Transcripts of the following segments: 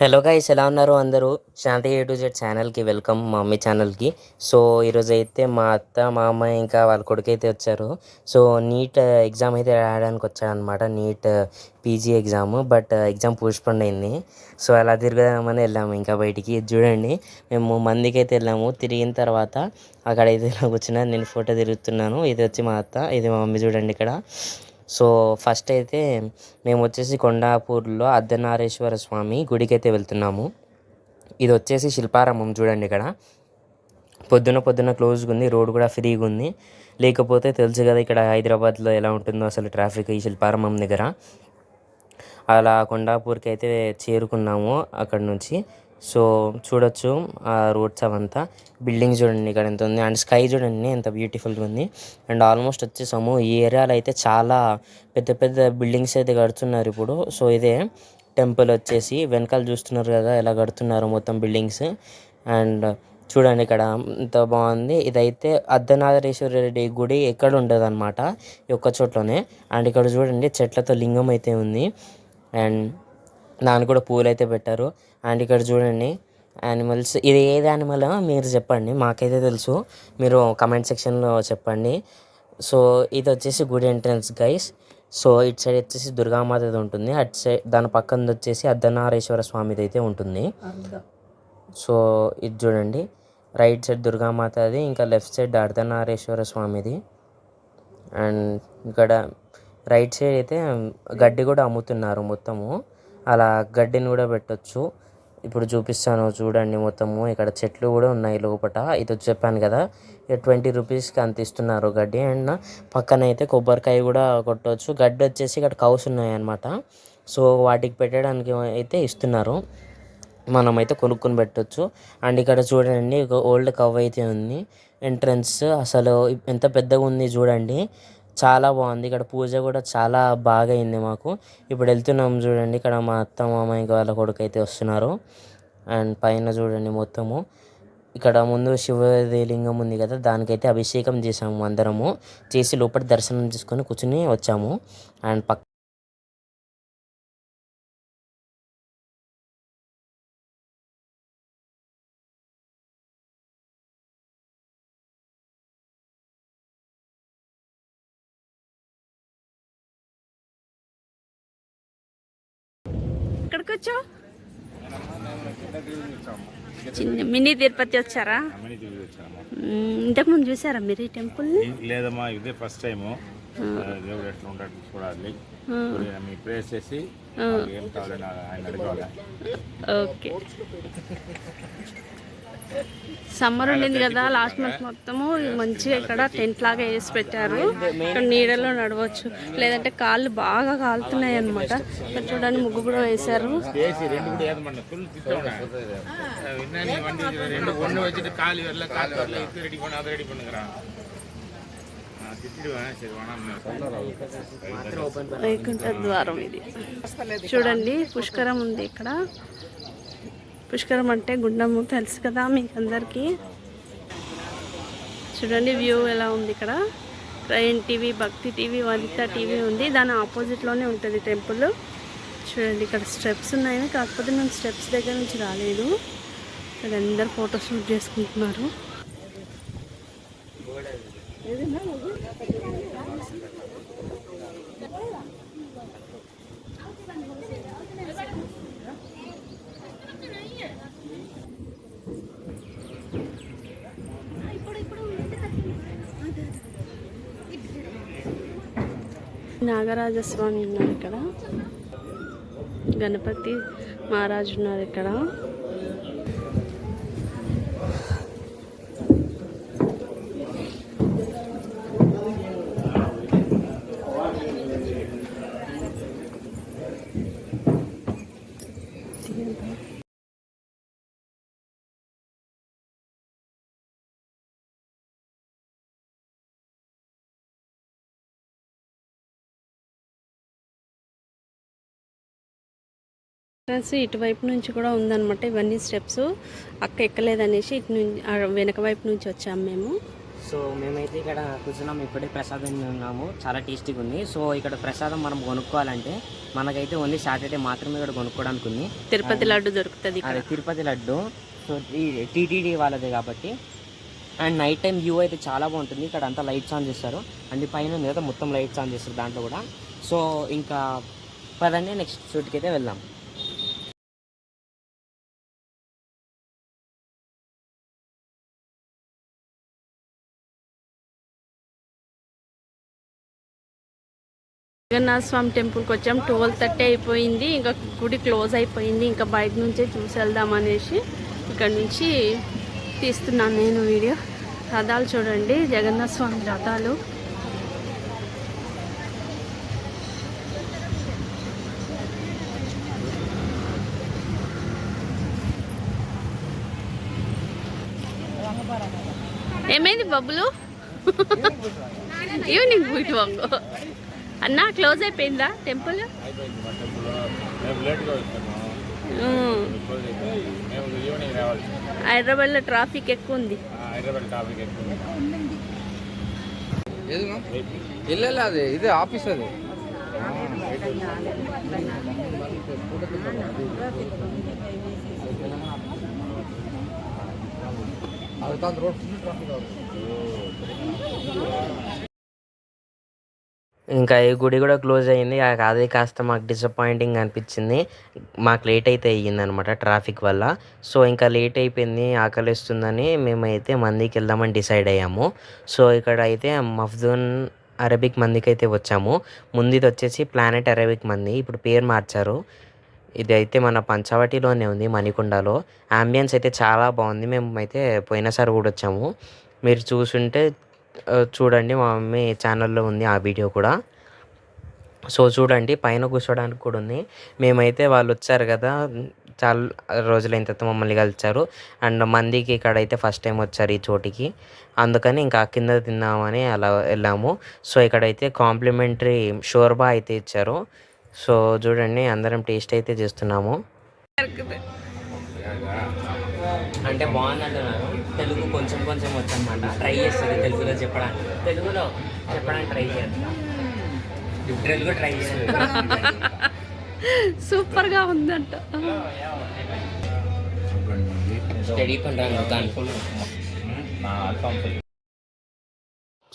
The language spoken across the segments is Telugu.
హలో గైస్ ఎలా ఉన్నారు అందరూ? శాంతి ఏ టు జెడ్ ఛానల్కి వెల్కమ్ మా మమ్మీ ఛానల్కి సో ఈరోజు అయితే మా అత్త మా అమ్మ ఇంకా వాళ్ళ కొడుకు అయితే వచ్చారు. సో నీట్ uh, ఎగ్జామ్ అయితే రాయడానికి వచ్చాడనమాట NEET PG exam but exam postponed అయింది. సో అలా తిరగదామని వెళ్ళాము ఇంకా బయటికి. చూడండి మేము మందికి అయితే వెళ్ళాము. తిరిగిన తర్వాత అక్కడైతే అయితే వచ్చిన నేను ఫోటో తిరుగుతున్నాను. ఇది వచ్చి మా అత్త ఇది మా మమ్మీ చూడండి ఇక్కడ. సో ఫస్ట్ అయితే మేము వచ్చేసి కొండాపూర్లో అర్ధనారేశ్వర స్వామి గుడికి అయితే వెళ్తున్నాము. ఇది వచ్చేసి శిల్పారామం చూడండి ఇక్కడ. పొద్దున పొద్దున క్లోజ్గా ఉంది రోడ్ కూడా ఫ్రీగా ఉంది. లేకపోతే తెలుసు కదా ఇక్కడ హైదరాబాద్లో ఎలా ఉంటుందో అసలు ట్రాఫిక్ ఈ శిల్పారామం దగ్గర. అలా కొండాపూర్కి అయితే చేరుకున్నాము అక్కడ నుంచి. సో చూడొచ్చు ఆ రోడ్స్ అవంతా. బిల్డింగ్ చూడండి ఇక్కడ ఎంత ఉంది. అండ్ స్కై చూడండి ఎంత బ్యూటిఫుల్గా ఉంది. అండ్ ఆల్మోస్ట్ వచ్చేసాము ఈ ఏరియాలో అయితే చాలా పెద్ద పెద్ద బిల్డింగ్స్ అయితే కడుతున్నారు ఇప్పుడు. సో ఇదే టెంపుల్ వచ్చేసి వెనకాల చూస్తున్నారు కదా ఎలా కడుతున్నారు మొత్తం బిల్డింగ్స్. అండ్ చూడండి ఇక్కడ ఎంత బాగుంది. ఇదైతే అర్ధనాథరేశ్వర రెడ్డి గుడి ఎక్కడ ఉండదు అనమాట ఈ ఒక్క చోట్లోనే. అండ్ ఇక్కడ చూడండి చెట్లతో లింగం అయితే ఉంది. అండ్ దాని కూడా పూలు అయితే పెట్టారు. అండ్ ఇక్కడ చూడండి యానిమల్స్ ఇది ఏది యానిమల్ మీరు చెప్పండి. మాకైతే తెలుసు. మీరు కమెంట్ సెక్షన్లో చెప్పండి. సో ఇది వచ్చేసి గుడి ఎంట్రన్స్ గైస్ సో ఇటు సైడ్ వచ్చేసి దుర్గామాతది ఉంటుంది. అటు సైడ్ దాని పక్కన వచ్చేసి అర్ధనారేశ్వర స్వామిది అయితే ఉంటుంది. సో ఇది చూడండి. రైట్ సైడ్ దుర్గామాతది ఇంకా లెఫ్ట్ సైడ్ అర్ధనారేశ్వర స్వామిది. అండ్ ఇక్కడ రైట్ సైడ్ అయితే గడ్డి కూడా అమ్ముతున్నారు మొత్తము. అలా గడ్డిని కూడా పెట్టచ్చు. ఇప్పుడు చూపిస్తాను చూడండి మొత్తము. ఇక్కడ చెట్లు కూడా ఉన్నాయి లోపల ఇది చెప్పాను కదా ట్వంటీ రూపీస్కి అంత ఇస్తున్నారు గడ్డి. అండ్ పక్కన అయితే కొబ్బరికాయ కూడా కొట్టవచ్చు గడ్డి వచ్చేసి ఇక్కడ కౌస్ ఉన్నాయి అన్నమాట సో వాటికి పెట్టడానికి అయితే ఇస్తున్నారు. మనమైతే కొనుక్కొని పెట్టవచ్చు అండ్ ఇక్కడ చూడండి ఒక ఓల్డ్ కవ్ అయితే ఉంది. ఎంట్రన్స్ అసలు ఎంత పెద్దగా ఉంది చూడండి. చాలా బాగుంది. ఇక్కడ పూజ కూడా చాలా బాగా అయింది మాకు. ఇప్పుడు వెళ్తున్నాం చూడండి. ఇక్కడ మా అత్త మామయ్య ఇంకా వాళ్ళ కొడుకు అయితే వస్తున్నారు. అండ్ పైన చూడండి మొత్తము. ఇక్కడ ముందు శివదేలింగం ఉంది కదా దానికైతే అభిషేకం చేసాము అందరము. చేసి లోపల దర్శనం చేసుకొని కూర్చుని వచ్చాము. అండ్ పక్క ఎక్కడికి వచ్చావు చిన్న మినీ తిరుపతి వచ్చారా? మ్మ్, ఇంతకుముందు చూసారా మీరు ఈ టెంపుల్ని ఈ- లేదమ్మా ఇదే ఫస్ట్ టైము. దేవుడు ఎట్లా ఉంటాడు చూడాలి. మీ ప్రేస్ చేసి ఏం కావాలని ఆయన అడగాలి. ఓకే. సమ్మర్ ఉండింది కదా లాస్ట్ మంత్ మొత్తము మంచిగా ఇక్కడ టెంట్ లాగా వేసి పెట్టారు. ఇక్కడ నీడలో నడవచ్చు. లేదంటే కాళ్ళు బాగా కాలుతున్నాయి అనమాట ఇక్కడ చూడండి ముగ్గు కూడా వేశారు. వైకుంఠ ద్వారం ఇది. చూడండి పుష్కరం ఉంది ఇక్కడ. పుష్కరం అంటే గుండము తెలుసు కదా మీకు అందరికీ చూడండి వ్యూ ఎలా ఉంది ఇక్కడ. Train TV Bhakti TV Vanitha TV ఉంది. దాని ఆపోజిట్లోనే ఉంటుంది టెంపుల్. చూడండి ఇక్కడ స్టెప్స్ ఉన్నాయి. కాకపోతే మేము స్టెప్స్ దగ్గర నుంచి రాలేదు. ఇక్కడ అందరు ఫోటో షూట్ చేసుకుంటున్నారు. నాగరాజస్వామి ఉన్నారు ఇక్కడ. గణపతి మహారాజు ఉన్నారు ఇక్కడ. ఫ్రెండ్స్ ఇటువైపు నుంచి కూడా ఉందన్నమాట ఇవన్నీ స్టెప్స్ అక్క ఎక్కలేదనేసి ఇటు నుంచి వెనక వైపు నుంచి వచ్చాము మేము. సో మేమైతే ఇక్కడ కూర్చున్నాం. ఇప్పుడే ప్రసాదం ఉన్నాము చాలా టేస్టీగా ఉంది. సో ఇక్కడ ప్రసాదం మనం కొనుక్కోవాలంటే మనకైతే ఓన్లీ సాటర్డే మాత్రమే ఇక్కడ కొనుక్కోవడానికి ఉంది. తిరుపతి లడ్డు దొరుకుతుంది ఇక్కడ. అదే తిరుపతి లడ్డు. సో టీటీడీ వాళ్ళదే కాబట్టి. అండ్ నైట్ టైం వ్యూ అయితే చాలా బాగుంటుంది. ఇక్కడ అంతా లైట్స్ ఆన్ చేస్తారు. అండ్ పైన ఉంది కదా మొత్తం లైట్స్ ఆన్ చేస్తారు దాంట్లో కూడా. సో ఇంకా పదండి నెక్స్ట్ షూట్కి అయితే వెళ్దాం. జగన్నాథ స్వామి టెంపుల్కి వచ్చాం. ట్వెల్వ్ థర్టీ అయిపోయింది. ఇంకా గుడి క్లోజ్ అయిపోయింది. ఇంకా బయట నుంచే చూసి వెళ్దాం అనేసి ఇక్కడ నుంచి తీస్తున్నాను నేను వీడియో. రథాలు చూడండి. జగన్నాథ స్వామి రథాలు. ఏమైంది బబ్బులు? Evening boot వంగు. అన్నా క్లోజ్ అయిపోయిందా టెంపుల్ అయిపోయింది మా టెంపుల్ మేము లేట్గా వచ్చాము. క్లోజ్ అయిపోయింది మేము ఈవినింగ్ రావాలి హైదరాబాద్లో ట్రాఫిక్ ఎక్కువ ఉంది. ఇంకా ఈ గుడి కూడా క్లోజ్ అయ్యింది అది కాస్త మాకు డిసప్పాయింటింగ్ అనిపించింది. మాకు లేట్ అయితే అయ్యింది అనమాట ట్రాఫిక్ వల్ల. సో ఇంకా లేట్ అయిపోయింది ఆకలిస్తుందని మేమైతే మందికి వెళ్దామని డిసైడ్ అయ్యాము. సో ఇక్కడ అయితే మఫ్దూన్ అరబిక్ మందికి అయితే వచ్చాము. ముందు ఇది వచ్చేసి ప్లానెట్ అరబిక్ మంది. ఇప్పుడు పేరు మార్చారు. ఇది అయితే మన పంచవటిలోనే ఉంది మణికొండలో. అంబియన్స్ అయితే చాలా బాగుంది. మేము అయితే పోయినసారి కూడా వచ్చాము. మీరు చూసుంటే చూడండి మా మమ్మీ ఛానల్లో ఉంది ఆ వీడియో కూడా. సో చూడండి పైన కూర్చోడానికి కూడా ఉంది. మేమైతే వాళ్ళు వచ్చారు కదా చాలా రోజులైన తర్వాత మమ్మల్ని కలిచారు అండ్ మందికి ఇక్కడ అయితే ఫస్ట్ టైం వచ్చారు ఈ చోటికి. అందుకని ఇంకా కింద తిందామని అలా వెళ్ళాము. సో ఇక్కడైతే కాంప్లిమెంటరీ షోర్బా అయితే ఇచ్చారు. సో చూడండి అందరం టేస్ట్ అయితే చేస్తున్నాము. అంటే బాగుంది అంటున్నారు తెలుగు కొంచెం కొంచెం వచ్చనమాట ట్రై చేస్తుంది తెలుగులో చెప్పడానికి తెలుగులో చెప్పడానికి ట్రై చేస్తాను తెలుగు ట్రై చేస్తుంది సూపర్గా ఉందంట. స్టడీ పండుగ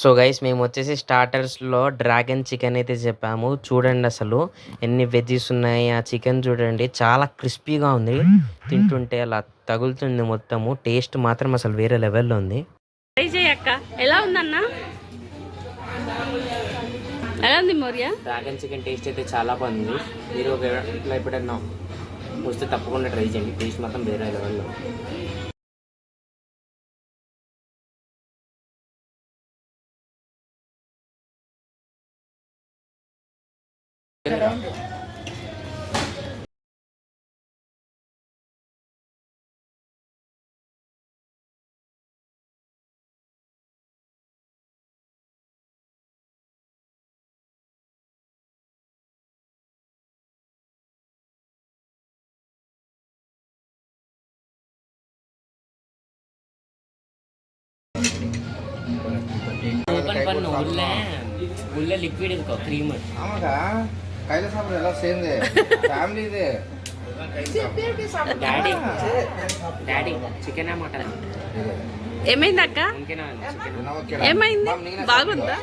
సో గైస్ మేము వచ్చేసి స్టార్టర్స్లో డ్రాగన్ చికెన్ అయితే చెప్పాము. చూడండి అసలు ఎన్ని వెజ్జెస్ ఉన్నాయి ఆ చికెన్ చూడండి. చాలా క్రిస్పీగా ఉంది. తింటుంటే అలా తగులుతుంది మొత్తము. టేస్ట్ మాత్రం అసలు వేరే లెవెల్లో ఉంది. ట్రై చేయక్క ఎలా ఉందన్నా? ఎలా ఉంది మౌర్య? డ్రాగన్ చికెన్ టేస్ట్ అయితే చాలా బాగుంది. మీరు ఇట్లా ఎప్పుడన్నా వస్తే తప్పకుండా ట్రై చేయండి. టేస్ట్ మాత్రం వేరే లెవెల్లో உள்ள உள்ள லிக்விட் இருக்கும் க்ரீம் ஆமாக்கா கையில சாப்பிடுற எல்லாம் சேர்ந்து ஃபேமிலி இது డాడీ డాడీ చికెనా మటన్ ఏమైంది అక్క ఏమైంది బాగుందా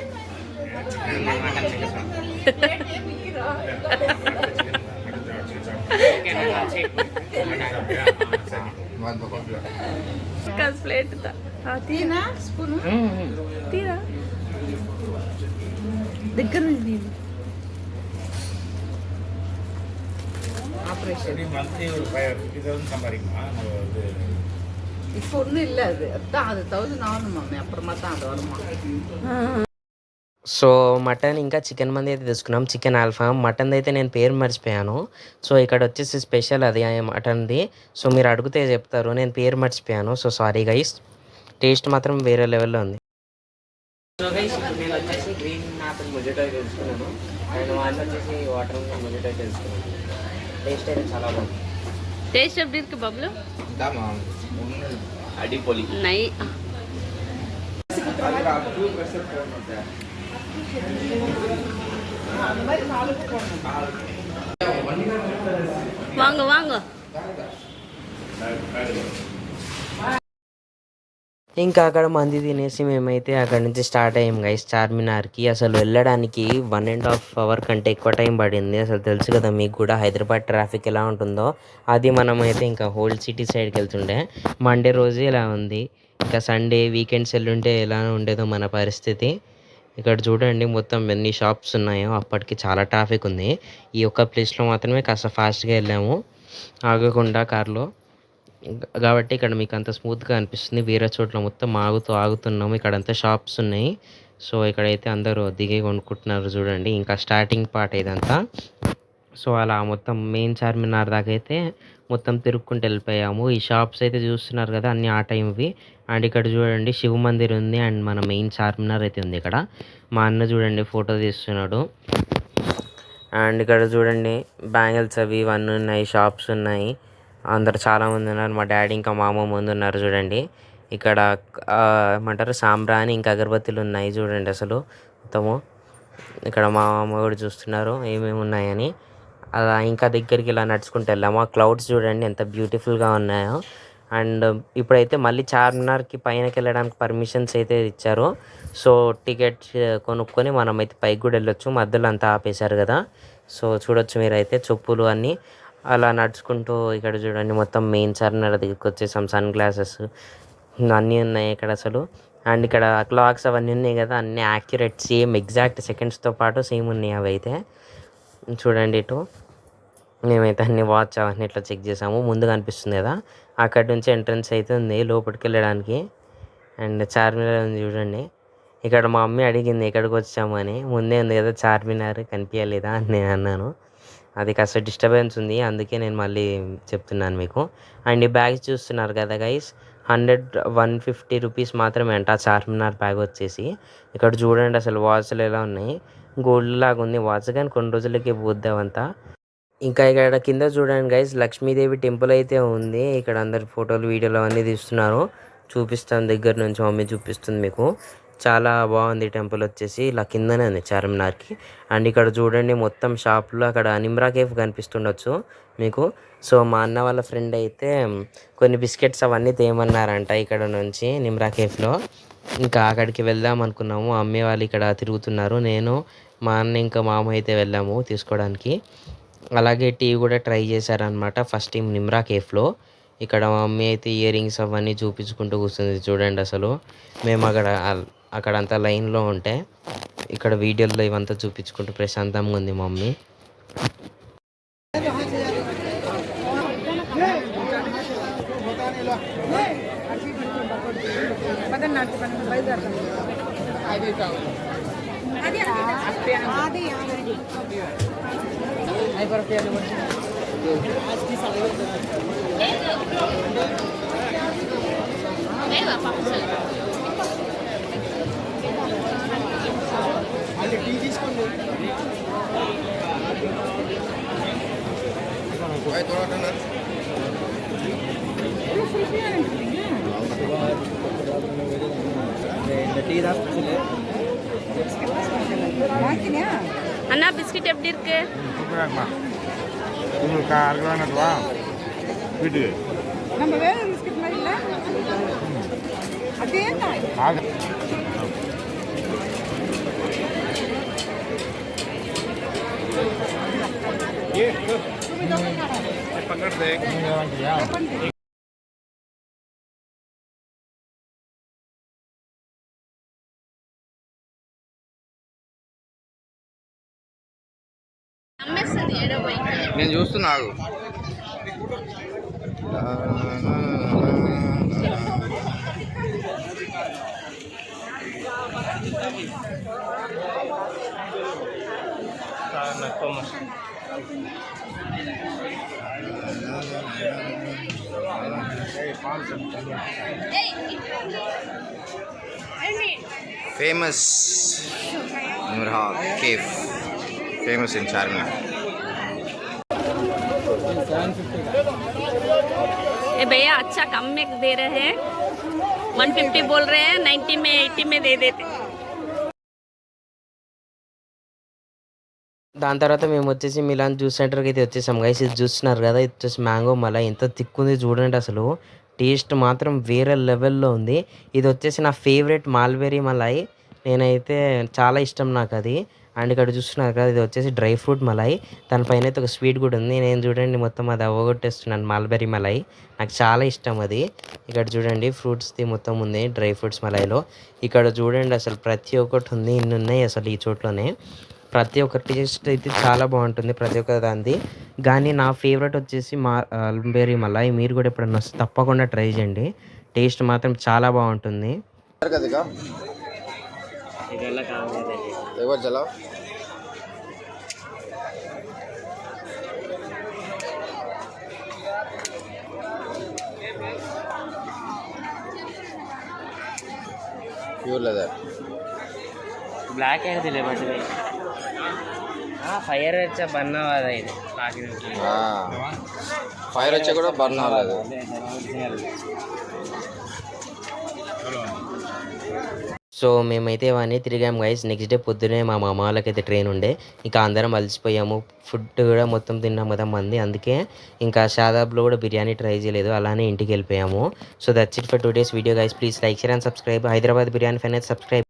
ప్లేట్ తీరా స్పూన్ తీరా சம்பாதிக்குமா நம்ம இது இப்போ ஒன்றும் இல்லை அது அதான் அது தௌசண்ட் ஆகணும் மாமி அப்புறமா தான் அது வருமா సో మటన్ ఇంకా చికెన్ మంది అయితే తీసుకున్నాం చికెన్ ఆల్ఫా మటన్ అయితే నేను పేరు మర్చిపోయాను సో ఇక్కడ వచ్చేసి స్పెషల్ అది మటన్ది సో మీరు అడిగితే చెప్తారు నేను పేరు మర్చిపోయాను సో సారీ గైస్ టేస్ట్ మాత్రం వేరే లెవెల్లో ఉంది సో గైస్ మొజిటో తెలుసుకున్నాను అండ్ వాళ్ళు వచ్చేసి వాటర్ మొజిటో తెలుసుకున్నాను టేస్ట్ అయితే చాలా బాగుంది టేస్ట్ ఎప్పుడు ఇருக்கு బబ్లు అడిపోలి నై வாங்க வாங்க ఇంకా అక్కడ మంది తినేసి మేమైతే అక్కడ నుంచి స్టార్ట్ అయ్యాం గైస్ చార్మినార్కి. అసలు వెళ్ళడానికి వన్ అండ్ హాఫ్ అవర్ కంటే ఎక్కువ టైం పడింది. అసలు తెలుసు కదా మీకు కూడా హైదరాబాద్ ట్రాఫిక్ ఎలా ఉంటుందో. అది మనమైతే ఇంకా హోల్ సిటీ సైడ్కి వెళ్తుండే. మండే రోజు ఇలా ఉంది? ఇంకా సండే వీకెండ్స్ వెళ్ళుంటే ఎలా ఉండేదో మన పరిస్థితి. ఇక్కడ చూడండి మొత్తం ఎన్ని షాప్స్ ఉన్నాయో. అప్పటికి చాలా ట్రాఫిక్ ఉంది. ఈ ఒక్క ప్లేస్లో మాత్రమే కాస్త ఫాస్ట్గా వెళ్ళాము. ఆగకుండా కార్లో కాబట్టి ఇక్కడ మీకు అంత స్మూత్గా అనిపిస్తుంది. వేరే చోట్ల మొత్తం ఆగుతూ ఆగుతున్నాము. ఇక్కడ అంతా షాప్స్ ఉన్నాయి. సో ఇక్కడైతే అందరూ దిగి కొనుక్కుంటున్నారు చూడండి. ఇంకా స్టార్టింగ్ పార్ట్ ఇదంతా. సో అలా మొత్తం మెయిన్ చార్మినార్ దాకా అయితే మొత్తం తిరుక్కుంటూ వెళ్ళిపోయాము. ఈ షాప్స్ అయితే చూస్తున్నారు కదా అన్ని ఆ టైంవి. అండ్ ఇక్కడ చూడండి శివ మందిర్ ఉంది. అండ్ మన మెయిన్ చార్మినార్ అయితే ఉంది ఇక్కడ. మా అన్న చూడండి ఫోటో తీస్తున్నాడు. అండ్ ఇక్కడ చూడండి బ్యాంగిల్స్ అవి ఇవన్నీ ఉన్నాయి షాప్స్ ఉన్నాయి. అందరు చాలామంది ఉన్నారు. మా డాడీ ఇంకా మా అమ్మ ముందు ఉన్నారు చూడండి. ఇక్కడ ఏమంటారు సాంబ్రాణి ఇంకా అగరబత్తులు ఉన్నాయి చూడండి అసలు. మొత్తము ఇక్కడ మా అమ్మ కూడా చూస్తున్నారు ఏమేమి ఉన్నాయని. అలా ఇంకా దగ్గరికి ఇలా నడుచుకుంటూ వెళ్ళాము ఆ క్లౌడ్స్ చూడండి ఎంత బ్యూటిఫుల్గా ఉన్నాయో. అండ్ ఇప్పుడైతే మళ్ళీ చార్మినార్కి పైనకి వెళ్ళడానికి పర్మిషన్స్ అయితే ఇచ్చారు. సో టికెట్ కొనుక్కొని మనం అయితే పైకి కూడా వెళ్ళొచ్చు. మధ్యలో అంతా ఆపేశారు కదా. సో చూడొచ్చు మీరైతే చెప్పులు అన్నీ. అలా నడుచుకుంటూ ఇక్కడ చూడండి మొత్తం మెయిన్ సర్నర్ దగ్గరికి వచ్చేసాం సన్ గ్లాసెస్ అన్నీ ఉన్నాయి ఇక్కడ అసలు. అండ్ ఇక్కడ క్లాక్స్ అవన్నీ ఉన్నాయి కదా అన్నీ యాక్యురేట్ సేమ్ ఎగ్జాక్ట్ సెకండ్స్తో పాటు సేమ్ ఉన్నాయి అవి అయితే. చూడండి ఇటు. మేమైతే అన్ని వాచ్ అవన్నీ ఇట్లా చెక్ చేసాము. ముందు కనిపిస్తుంది కదా అక్కడ నుంచి ఎంట్రన్స్ అయితే ఉంది లోపలికి వెళ్ళడానికి. అండ్ చార్మినార్ ఉంది చూడండి. ఇక్కడ మా మమ్మీ అడిగింది ఎక్కడికి వచ్చాము అని. ముందే ఉంది కదా చార్మినార్ కనిపించలేదా అని నేను అన్నాను. అది కాస్త డిస్టర్బెన్స్ ఉంది. అందుకే నేను మళ్ళీ చెప్తున్నాను మీకు. అండ్ ఈ బ్యాగ్స్ చూస్తున్నారు కదా guys hundred one fifty rupees మాత్రమే అంట చార్మినార్ బ్యాగ్ వచ్చేసి. ఇక్కడ చూడండి అసలు వాచ్లు ఎలా ఉన్నాయి. గోల్డ్ లాగా ఉంది. వాచ్ కానీ కొన్ని రోజులకి పోద్దామంతా ఇంకా ఇక్కడ కింద చూడండి గైస్ లక్ష్మీదేవి టెంపుల్ అయితే ఉంది. ఇక్కడ అందరు ఫోటోలు వీడియోలు అవన్నీ తీస్తున్నారు. చూపిస్తాను దగ్గర నుంచి మమ్మీ చూపిస్తుంది మీకు. చాలా బాగుంది టెంపుల్ వచ్చేసి. ఇలా కిందనే ఉంది చార్మినార్కి. అండ్ ఇక్కడ చూడండి మొత్తం షాప్లో అక్కడ నిమ్రా కేఫ్ కనిపిస్తుండొచ్చు మీకు. సో మా అన్న వాళ్ళ ఫ్రెండ్ అయితే కొన్ని బిస్కెట్స్ అవన్నీ తేమన్నారంట ఇక్కడ నుంచి నిమ్రా కేఫ్లో. ఇంకా అక్కడికి వెళ్దాం అనుకున్నాము. అమ్మే వాళ్ళు ఇక్కడ తిరుగుతున్నారు. నేను మా అన్న ఇంకా మామ అయితే వెళ్ళాము తీసుకోవడానికి. అలాగే టీ కూడా ట్రై చేశారనమాట ఫస్ట్ టైం నిమ్రా కేఫ్లో. ఇక్కడ మా మమ్మీ అయితే ఇయర్ రింగ్స్ అవన్నీ చూపించుకుంటూ కూర్చుంది చూడండి అసలు. మేము అక్కడ అక్కడ అంతా లైన్లో ఉంటే ఇక్కడ వీడియోలో ఇవంతా చూపించుకుంటూ ప్రశాంతంగా ఉంది మమ్మీ. இந்த டீ தான் அண்ணா பிஸ்கட் எப்படி இருக்கு சூப்பராக இருக்குமா உங்களுக்கு அருகலானதுவா வீட்டுக்கு நம்ம வேற பிஸ்கட் மாதிரி இல்லை அதே தான் ஆக నేను చూస్తున్నా ఆగు. Famous cafe famous in Charminar भैया अच्छा कम में दे रहे हैं। 150 बोल रहे हैं, 90 में 80 में दे देते। దాని తర్వాత మేము వచ్చేసి మిలాన్ జ్యూస్ సెంటర్కి అయితే వచ్చేసాం. గైస్ ఇది చూస్తున్నారు కదా ఇది వచ్చేసి మ్యాంగో మలై. ఎంత తిక్కుంది చూడండి అసలు. టేస్ట్ మాత్రం వేరే లెవెల్లో ఉంది. ఇది వచ్చేసి నా ఫేవరెట్ మాల్బెరీ మలై. నేనైతే చాలా ఇష్టం నాకు అది. అండ్ ఇక్కడ చూస్తున్నారు కదా ఇది వచ్చేసి డ్రై ఫ్రూట్ మలై. దానిపైన అయితే ఒక స్వీట్ కూడా ఉంది. నేను చూడండి మొత్తం అది అవ్వగొట్టేస్తున్నాను మాల్బెరీ మలై. నాకు చాలా ఇష్టం అది. ఇక్కడ చూడండి ఫ్రూట్స్ది మొత్తం ఉంది డ్రై ఫ్రూట్స్ మలైలో ఇక్కడ చూడండి అసలు ప్రతి ఒక్కటి ఉంది ఇన్ని ఉన్నాయి అసలు ఈ చోట్లోనే. ప్రతి ఒక్క టేస్ట్ అయితే చాలా బాగుంటుంది ప్రతి ఒక్క దానిది కానీ నా ఫేవరెట్ వచ్చేసి మా అల్బేరీ మలాయి మీరు కూడా ఎప్పుడన్నా వస్తే తప్పకుండా ట్రై చేయండి. టేస్ట్ మాత్రం చాలా బాగుంటుంది. ప్యూర్ లేదా బ్లాక్ అనేది లేబట్టి ఫైర్ వచ్చా బన్నా ఇది. ఫైర్ వచ్చి కూడా బర్న్ అవ్వలేదు సో మేమైతే ఇవన్నీ తిరిగాము గైస్ నెక్స్ట్ డే పొద్దునే మా మామ వాళ్ళకైతే ట్రైన్ ఉండే. ఇంకా అందరం అలసిపోయాము ఫుడ్ కూడా మొత్తం తిన్నాం కదా మంది. అందుకే ఇంకా షాదాబ్లో కూడా బిర్యానీ ట్రై చేయలేదు. అలానే ఇంటికి వెళ్ళిపోయాము. So that's it for two days video guys please like share and subscribe Hyderabad biryani fine subscribe